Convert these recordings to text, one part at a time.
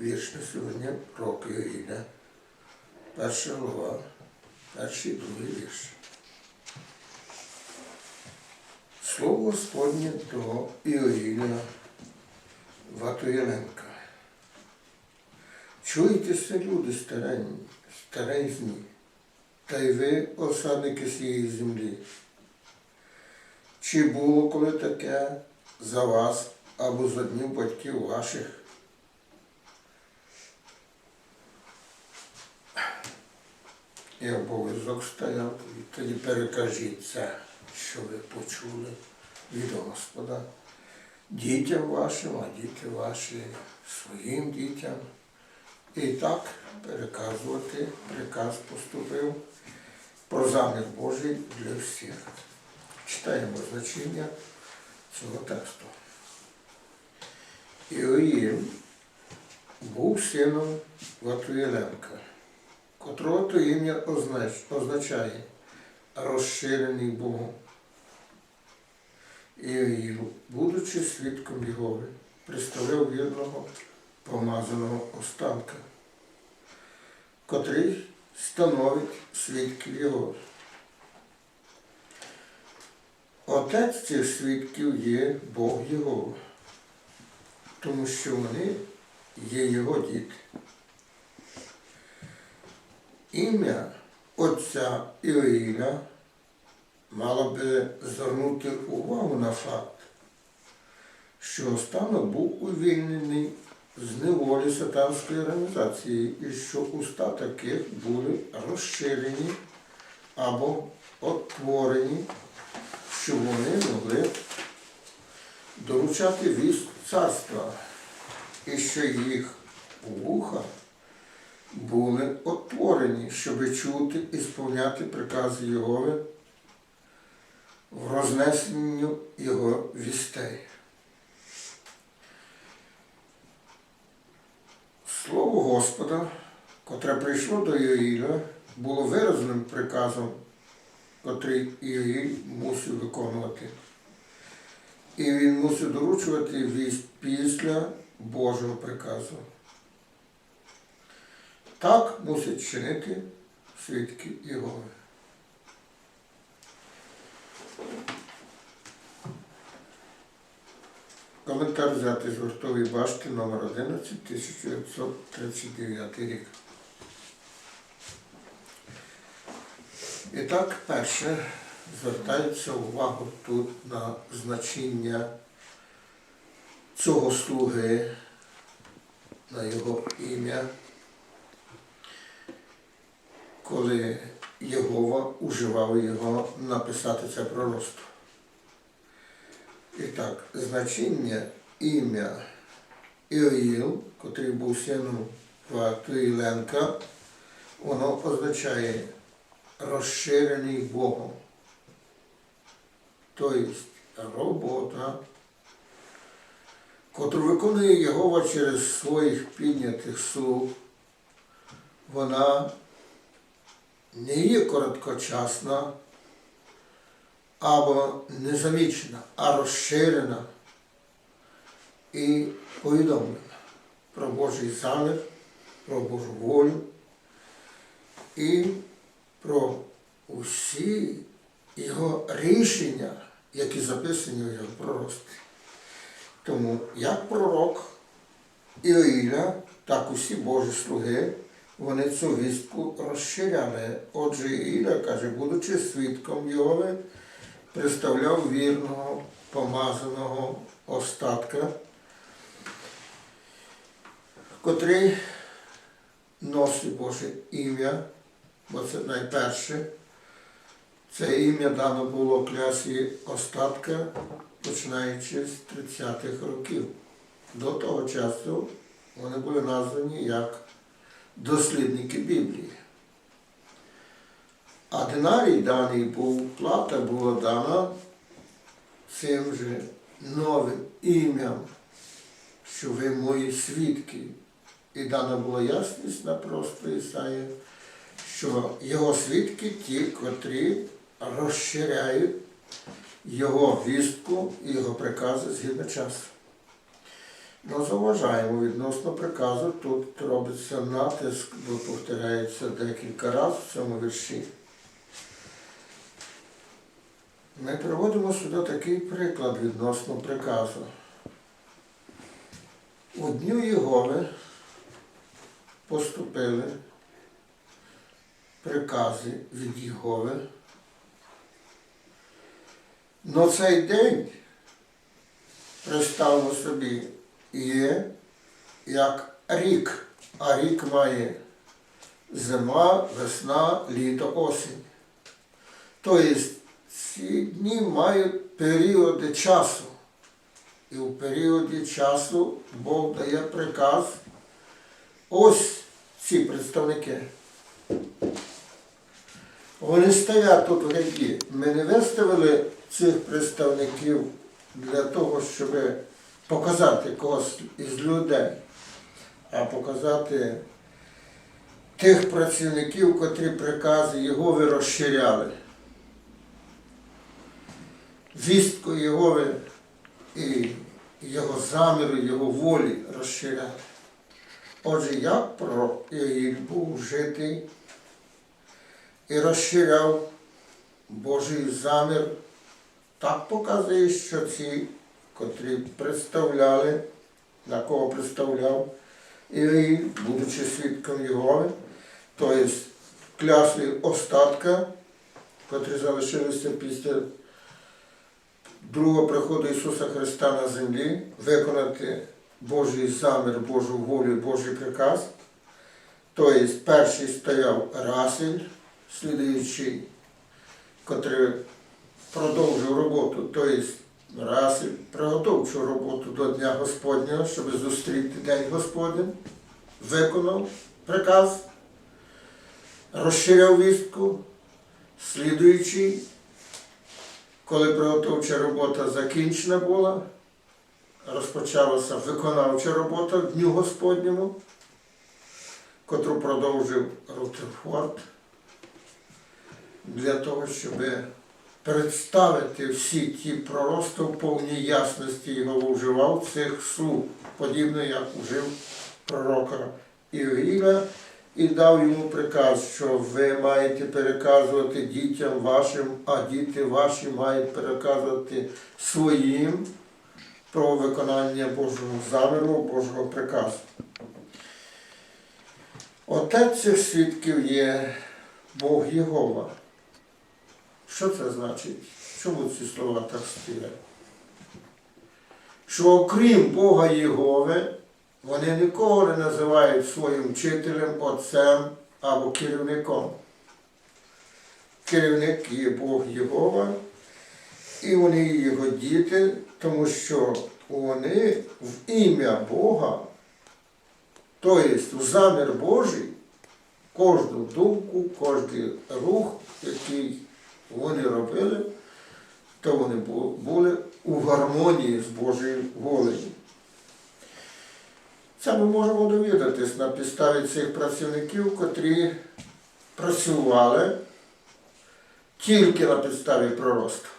вірш на сьогодні пророка Іоїля. Перша глава, перший і другий вірш. Слово Господнє до Іоїля Ватоєленка. Чуєтеся, люди старенні, старезні, та й ви, осадники цієї землі. Чи було коли таке за вас або за днів батьків ваших? І обов'язок стояв, і тоді перекажіть це, що ви почули від Господа. Дітям вашим, а діти ваші своїм дітям. І так переказувати приказ поступив про замір Божий для всіх. Читаємо значення цього тексту. Іоїл був сином Ватуєленка, котрого то ім'я означає розширений Богом. Іоїл, будучи свідком Єгови, представляв вірного помазаного останка, котрий становить свідків Його. Отець цих свідків є Бог Його, тому що вони є Його діти. Ім'я отця Іоїля мало би звернути увагу на факт, що останок був увільнений з неволі сатанської організації і що уста таких були розширені або отворені, щоб вони могли доручати вість царства, і що їх вуха були отворені, щоб чути і сповняти прикази Єгови в рознесенню його вістей. Слово Господа, котре прийшло до Іоїля, було виразним приказом, котрий Іоїль мусив виконувати. І він мусив доручувати вість після Божого приказу. Так мусять чинити свідки Єгови. Коментар взятий з гуртової башти номер 11 1939 рік. І так, перше, звертається увагу тут на значення цього слуги, на його ім'я, коли Єгова уживав його написати це пророцтво. І так, значення ім'я Іоїл, котрий був сином Ватуїленка, воно означає розширений Богом. Тобто робота, котру виконує Єгова через своїх піднятих слуг, вона не є короткочасна або незамічена, а розширена і повідомлена про Божий замір, про Божу волю і про усі його рішення, які записані в його пророцтві. Тому як пророк Іоїля, так усі Божі слуги, вони цю вістку розширяли. Отже, Іля каже, будучи свідком Йови, представляв вірного, помазаного остатка, котрий носить Боже ім'я, бо це найперше. Це ім'я дано було клясі остатка, починаючи з 30-х років. До того часу вони були названі як дослідники Біблії. А динарій даний був, плата була дана цим же новим ім'ям, що ви мої свідки. І дана була ясність на просто Ісаї, що його свідки ті, котрі розширяють його вістку і його прикази згідно часу. Ну, заважаємо відносно приказу. Тут робиться натиск, бо повторяється декілька разів в цьому вірші. Ми приводимо сюди такий приклад відносно приказу. У дню Єгови поступили прикази від Єгови. Но цей день, представимо собі, є як рік, а рік має зима, весна, літо, осінь. Тобто ці дні мають періоди часу. І у періоді часу Бог дає приказ. Ось ці представники. Вони стоять тут в ряді. Ми не виставили цих представників для того, щоб показати когось із людей, а показати тих працівників, котрі прикази Єгови розширяли. Вістку Єгови і його заміру, його волі розширяли. Отже, як пророк Іїль був житий і розширяв Божий замір, так показує, що ці, котрі представляли, на кого представляв Іїль, будучи свідком Єгови, тобто клясли остатка, котрі залишилися після другого приходу Ісуса Христа на землі, виконати Божий замір, Божу волю, Божий приказ. Тобто перший стояв Расиль, слідуючий, котрий продовжив роботу, тобто Расиль приготовчу роботу до Дня Господнього, щоб зустріти День Господень, виконав приказ, розширяв вістку, слідуючий коли приготовча робота закінчена була, розпочалася виконавча робота в Дню Господньому, котру продовжив Рутерфорд для того, щоб представити всі ті пророцтва в повній ясності його вживав цих слуг, подібно як вжив пророка Іоїля і дав йому приказ, що ви маєте переказувати дітям вашим, а діти ваші мають переказувати своїм про виконання Божого заміру, Божого приказу. Отець цих свідків є Бог Єгова. Що це значить? Чому ці слова так стоять? Що окрім Бога Єгови, вони нікого не називають своїм вчителем, отцем або керівником. Керівник є Бог Єгова, і вони є його діти, тому що вони в ім'я Бога, тобто в замір Божий, кожну думку, кожен рух, який вони робили, то вони були у гармонії з Божою волею. Це ми можемо довідатись на підставі цих працівників, котрі працювали тільки на підставі пророцтва.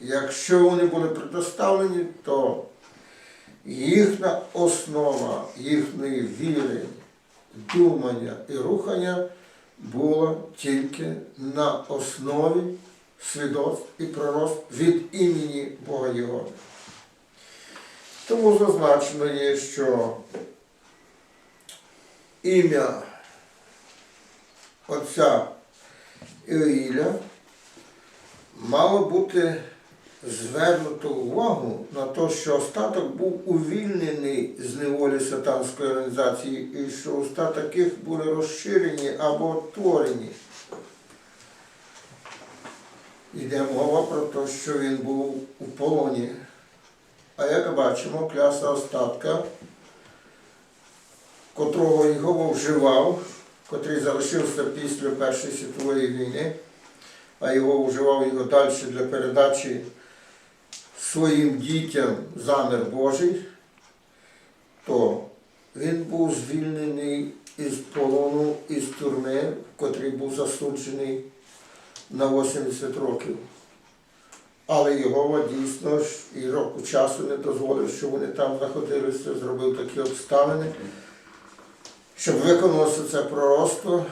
Якщо вони були предоставлені, то їхня основа їхньої віри, думання і рухання була тільки на основі свідоцтв і пророцтв від імені Бога Його. Тому зазначено є, що ім'я отця Іоїля мало бути звернуто увагу на те, що остаток був увільнений з неволі сатанської організації і що остаток їх були розширені або творені. Йде мова про те, що він був у полоні. А як бачимо, кляса остатка, котрого його вживав, котрий залишився після Першої світової війни, а його вживав його далі для передачі своїм дітям замір Божий, то він був звільнений із полону, із тюрми, в котрій був засуджений на 80 років. Але його дійсно ж і року часу не дозволив, щоб вони там знаходилися, зробив такі обставини, щоб виконалося це пророцтво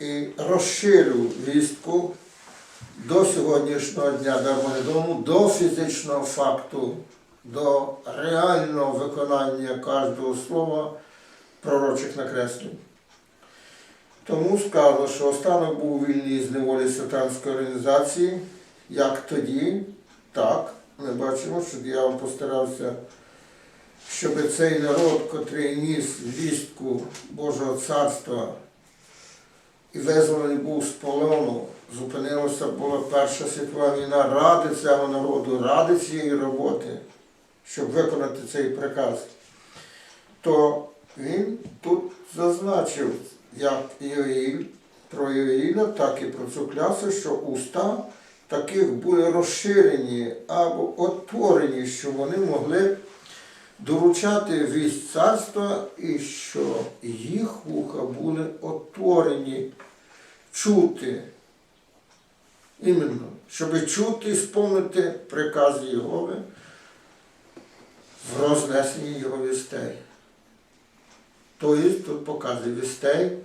і розширив вістку до сьогоднішнього дня Дармонедому, до фізичного факту, до реального виконання кожного слова пророчих накреслень. Тому сказано, що останок був вільний з неволі сатанської організації, як тоді, так. Ми бачимо, що диявол постарався, щоб цей народ, котрий ніс вістку Божого царства і визволений був з полону, зупинилася була Перша світова війна ради цього народу, ради цієї роботи, щоб виконати цей приказ, то він тут зазначив, як Іоїль, про Іоїля, так і про цю клясу, що уста таких були розширені або отворені, що вони могли доручати вість царства і що їх вуха були отворені чути. Іменно, щоб чути і сповнити приказ Єгови в рознесенні його вістей. Тобто тут показує вістей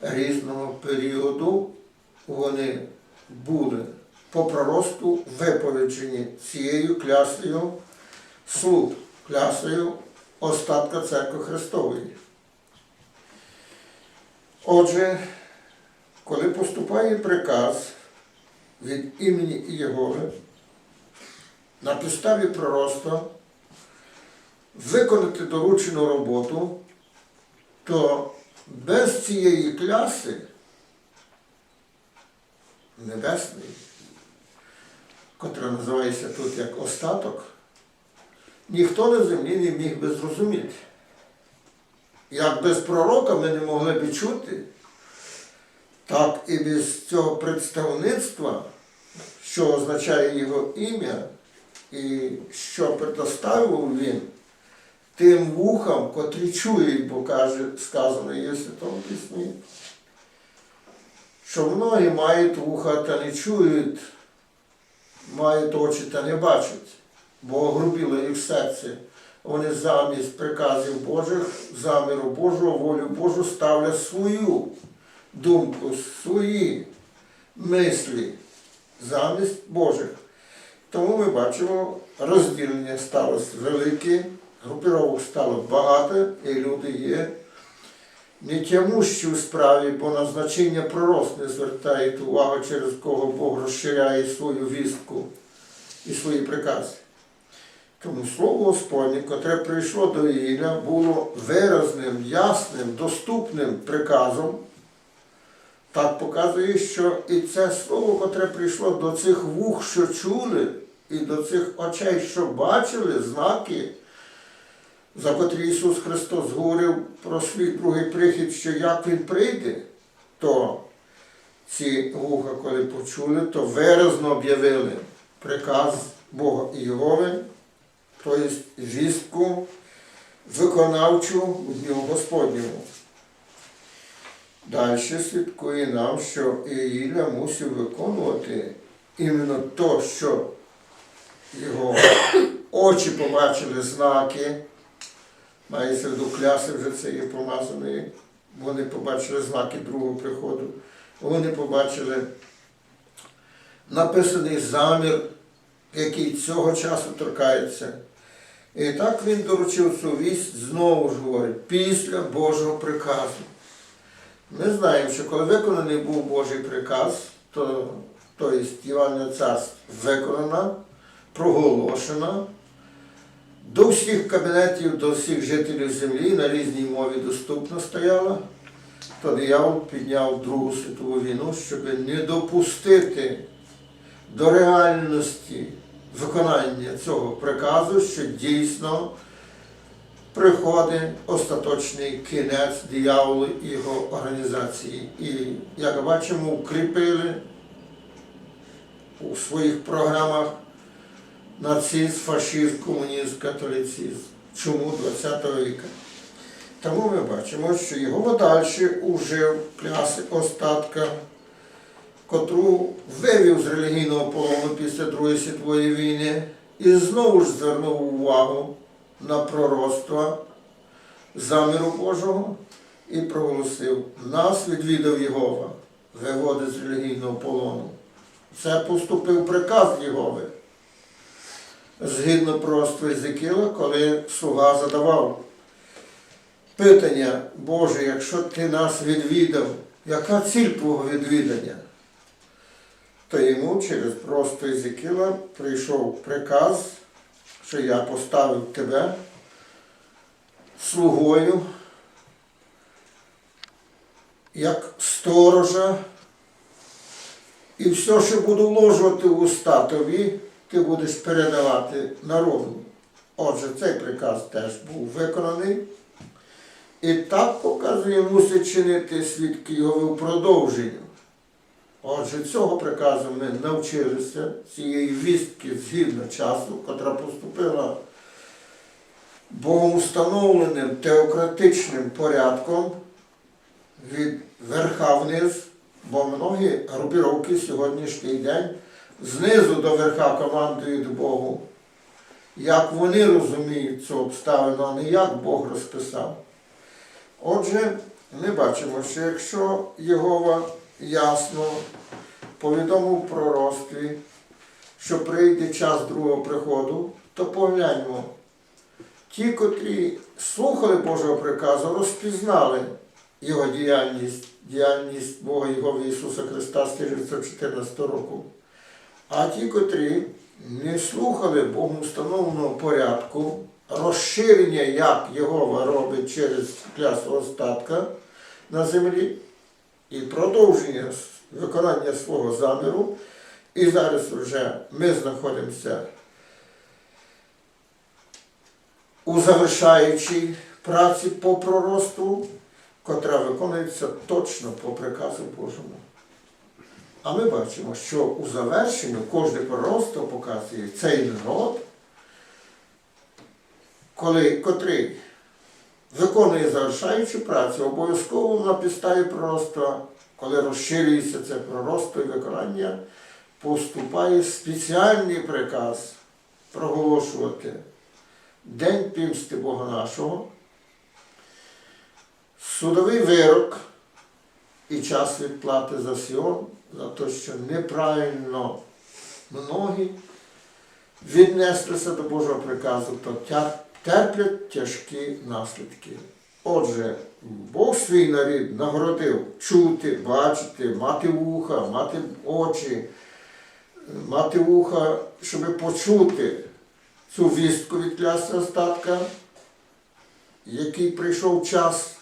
різного періоду вони були по проросту виповіджені цією клясою слуг, клясою остатка церкви Христової. Отже, коли поступає приказ від імені Єгови на підставі пророцтва виконати доручену роботу, то без цієї кляси небесної, котра називається тут як остаток, ніхто на землі не міг би зрозуміти. Як без пророка ми не могли б чути, так і без цього представництва, що означає його ім'я, і що предоставив він тим вухам, котрі чують, бо каже, сказано є Святому Письмі, що многі мають вуха та не чують, мають очі та не бачать, бо огрубіло їх серце. Вони замість приказів Божих, заміру Божого, волю Божу ставлять свою думку, свої мислі замість Божих. Тому ми бачимо, розділення сталося велике, групіровок стало багато, і люди є не тямущі у справі, бо на значення пророст не звертають увагу, через кого Бог розширяє свою вістку і свої прикази. Тому слово Господнє, котре прийшло до Ілля, було виразним, ясним, доступним приказом. Так показує, що і це слово, котре прийшло до цих вух, що чули, і до цих очей, що бачили знаки, за котрі Ісус Христос говорив про свій другий прихід, що як Він прийде, то ці вуха, коли почули, то виразно об'явили приказ Бога Єгови, тобто вістку виконавчу у Дню Господньому. Далі слідкує нам, що Ілля мусив виконувати іменно то, що його очі побачили знаки, мається виду кляси вже це є помазаної, вони побачили знаки другого приходу, вони побачили написаний замір, який цього часу торкається. І так він доручив цю вість, знову ж говорить, після Божого приказу. Ми знаємо, що коли виконаний був Божий приказ, то, то є Івана Царств виконана, проголошена, до всіх кабінетів, до всіх жителів землі на різній мові доступно стояла, то диявол підняв Другу світову війну, щоб не допустити до реальності виконання цього приказу, що дійсно приходить остаточний кінець дияволу і його організації. І, як бачимо, укріпили у своїх програмах нацизм, фашизм, комунізм, католицизм. Чому 20 віка? Тому ми бачимо, що його далі ужив кляси остатка котру вивів з релігійного полону після Другої світової війни і знову ж звернув увагу на пророцтва заміру Божого і проголосив, нас відвідав Єгова, виводить з релігійного полону. Це поступив приказ Єгови. Згідно пророцтва Єзекіла, коли слуга задавав питання, Боже, якщо ти нас відвідав, яка ціль твого відвідання? То йому через пророцтво Єзекіла прийшов приказ, що я поставив тебе слугою, як сторожа, і все, що буду вложувати в уста тобі, ти будеш передавати народу. Отже, цей приказ теж був виконаний. І так показує, мусить чинити свідки його в продовженню. Отже, цього приказу ми навчилися, цієї вістки згідно часу, котра поступила Богом встановленим теократичним порядком від верха вниз, бо многі групіровки сьогоднішній день знизу до верха командують Богу. Як вони розуміють цю обставину, а не як Бог розписав. Отже, ми бачимо, що якщо Єгова ясно повідомив пророцтві, що прийде час другого приходу, то погляньмо, ті, котрі слухали Божого приказу, розпізнали його діяльність, діяльність Бога Його Ісуса Христа з 1914 року. А ті, котрі не слухали Богу встановленого порядку, розширення, як Єгова робить через клясу остатка на землі, і продовження виконання свого заміру. І зараз вже ми знаходимося у завершаючій праці по проросту, котра виконується точно по приказу Божому. А ми бачимо, що у завершенню кожне пророцтво показує цей народ, коли, котрий виконує завершаючу працю, обов'язково на підставі пророцтва, коли розширюється це пророцтво і виконання, поступає спеціальний приказ проголошувати День пімсти Бога нашого, судовий вирок і час відплати за Сіон, за те, що неправильно многі віднеслися до Божого приказу, то тя- терплять тяжкі наслідки. Отже, Бог свій нарід нагородив чути, бачити, мати вуха, мати очі, мати вуха, щоб почути цю вістку від клясти остатка, який прийшов час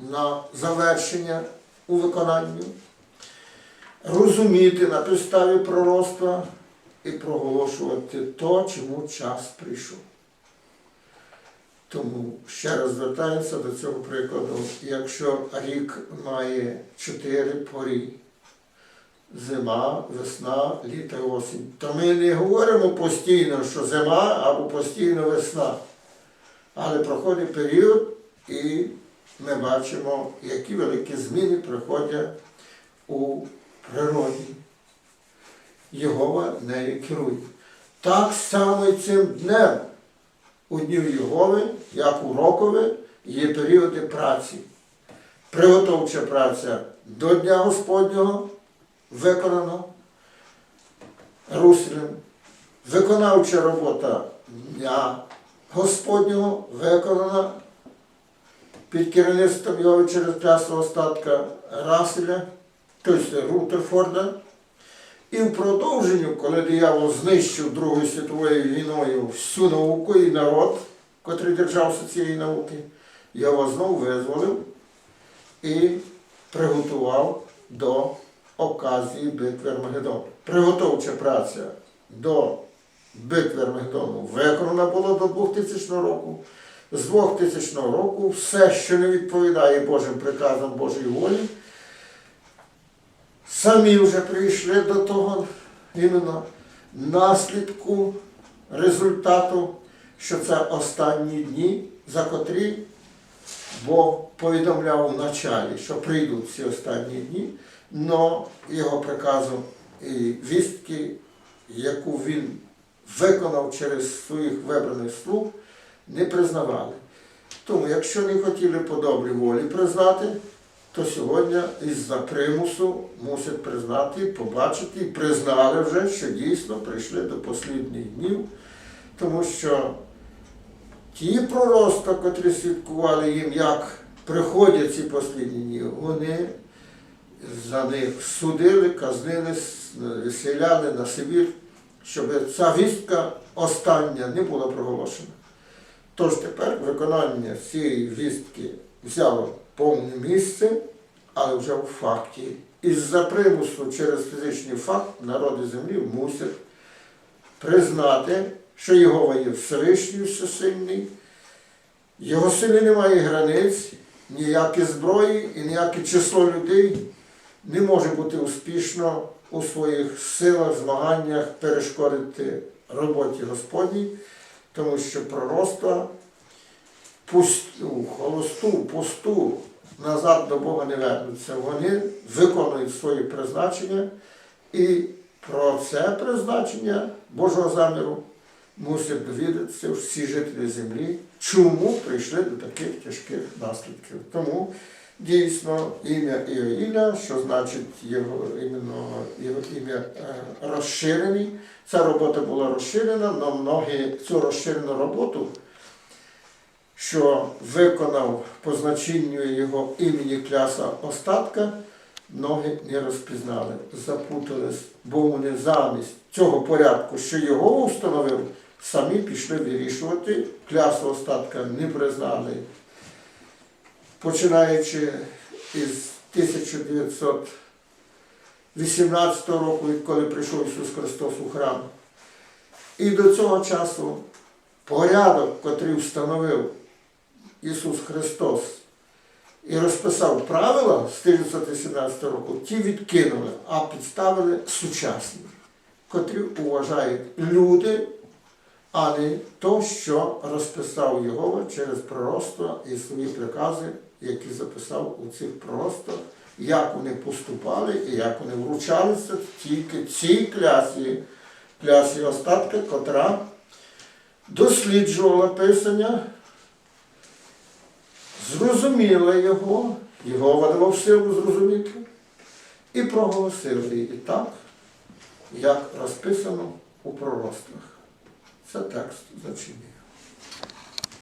на завершення у виконанні, розуміти на підставі пророцтва і проголошувати то, чому час прийшов. Тому ще раз звертаємося до цього прикладу. Якщо рік має чотири порі, зима, весна, літо і осінь, то ми не говоримо постійно, що зима або постійно весна. Але проходить період і ми бачимо, які великі зміни приходять у природі. Єгова нею керує. Так само і цим днем у днів Єгови, як у рокові, є періоди праці. Приготовча праця до Дня Господнього виконана руслем. Виконавча робота Дня Господнього виконана під керівництвом його через п'ясого остатка Раселя, тобто Рутерфорда. І в продовженню, коли диявол знищив Другою світовою війною всю науку і народ, котрий держався цієї науки, я його знову визволив і приготував до оказії битви Армагеддону. Приготовча праця до битви Армагеддону виконана була до 2000 року. З 2000 року все, що не відповідає Божим приказам Божої волі, самі вже прийшли до того іменно наслідку результату, що це останні дні, за котрі Бог повідомляв в началі, що прийдуть ці останні дні, но його приказом і вістки, яку він виконав через своїх вибраних слуг, не признавали. Тому, якщо не хотіли по добрій волі признати, то сьогодні із-за примусу мусять признати, побачити і признали вже, що дійсно прийшли до послідних днів, тому що ті пророцтва, котрі свідкували їм, як приходять ці послідні дні, вони за них судили, казнили, селяли на Сибір, щоб ця вістка остання не була проголошена. Тож тепер виконання цієї вістки взяло повне місце, але вже в факті. Із-за примусу через фізичний факт народи землі мусять признати, що Єгова є Всевишній всесильний, його сили немає границь, ніякі зброї і ніяке число людей не може бути успішно у своїх силах, змаганнях перешкодити роботі Господній, тому що пророцтва пусту, холосту, пусту назад до Бога не вернуться. Вони виконують свої призначення і про це призначення Божого заміру мусять довідатися всі жителі землі, чому прийшли до таких тяжких наслідків. Тому дійсно ім'я Іоїля, що значить його іменно його ім'я е, розширений. Ця робота була розширена, але многі цю розширену роботу, що виконав по значенню його імені кляса остатка, многі не розпізнали, запутались, бо вони замість цього порядку, що його установив, самі пішли вирішувати, клясу остатка не признали. Починаючи із 1918 року, відколи прийшов Ісус Христос у храм, і до цього часу порядок, котрий встановив Ісус Христос і розписав правила з 1917 року, ті відкинули, а підставили сучасні, котрі вважають люди, а не то, що розписав Єгова через пророцтва і свої прикази, які записав у цих пророцтвах, як вони поступали і як вони вручалися тільки цій клясі, клясі остатка, котра досліджувала Писання, зрозуміла його, його давав силу зрозуміти, і проголосила її так, як розписано у пророцтвах. Це текст зачинення.